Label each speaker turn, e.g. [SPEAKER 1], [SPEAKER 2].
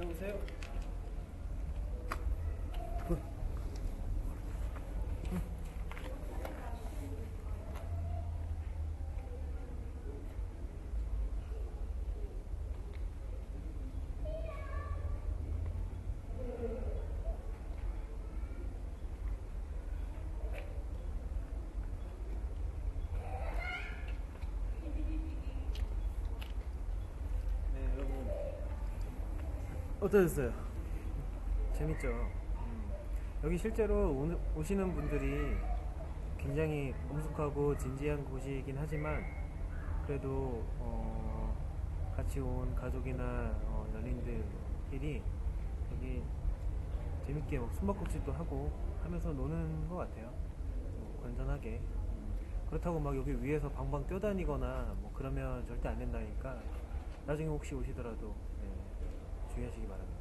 [SPEAKER 1] 앉아보세요. 네, 여러분. 어떠셨어요? 재밌죠? 음. 여기 실제로 오, 오시는 분들이 굉장히 엄숙하고 진지한 곳이긴 하지만 그래도 어, 같이 온 가족이나 어, 연인들끼리 여기 재밌게 뭐 숨바꼭질도 하고 하면서 노는 것 같아요. 뭐 건전하게. 음. 그렇다고 막 여기 위에서 방방 뛰어다니거나 뭐 그러면 절대 안 된다니까 나중에 혹시 오시더라도 네, 주의하시기 바랍니다.